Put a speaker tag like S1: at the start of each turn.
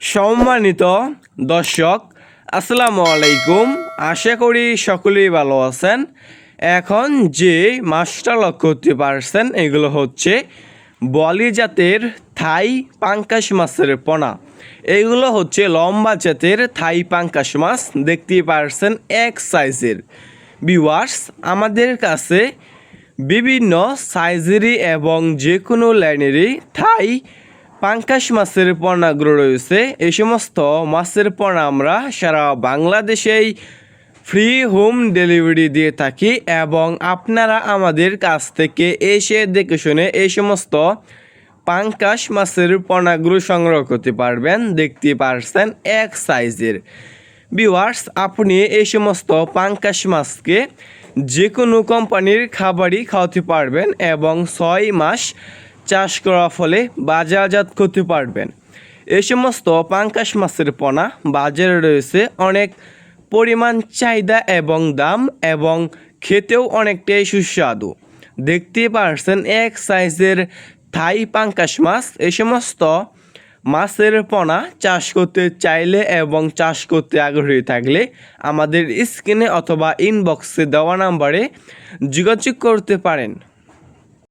S1: সম্মানিত দর্শক, আসসালামু আলাইকুম। আশা করি সকলেই ভালো আছেন। এখন যে মাছটা লক্ষ্য করতে পারছেন, এগুলো হচ্ছে বলি জাতের থাই পাঙ্কাশ মাছের পোনা। এগুলো হচ্ছে লম্বা জাতের থাই পাঙ্কাশ মাছ, দেখতেই পারছেন এক সাইজের। বিওয়ার্স আমাদের কাছে বিভিন্ন সাইজেরই এবং যে কোনো লাইনেরই থাই পাঙ্কাশ মাছের পণ্যগুলো রয়েছে। এই সমস্ত মাছের পণ্য আমরা সারা বাংলাদেশেই ফ্রি হোম ডেলিভারি দিয়ে থাকি এবং আপনারা আমাদের কাছ থেকে এসে দেখে শুনে এই সমস্ত পাঙ্কাশ মাছের পণ্যগুলো সংগ্রহ করতে পারবেন। দেখতে পারছেন এক সাইজের। ভিউয়ার্স, আপনি এই সমস্ত পাঙ্কাশ মাছকে যে কোনো কোম্পানির খাবারই খাওয়াতে পারবেন এবং ছয় মাস চাষ করার ফলে বাজারজাত করতে পারবেন এই সমস্ত পাঙ্কাশ মাছের পোনা বাজারে রয়েছে অনেক পরিমাণ চাহিদা এবং দাম এবং খেতেও অনেকটাই সুস্বাদু। দেখতেই পারছেন এক সাইজের থাই পাঙ্কাশ মাছ। এই সমস্ত মাছের পোনা চাষ করতে চাইলে এবং চাষ করতে আগ্রহী থাকলে আমাদের স্ক্রিনে অথবা ইনবক্সে দেওয়া নাম্বারে যোগাযোগ করতে পারেন।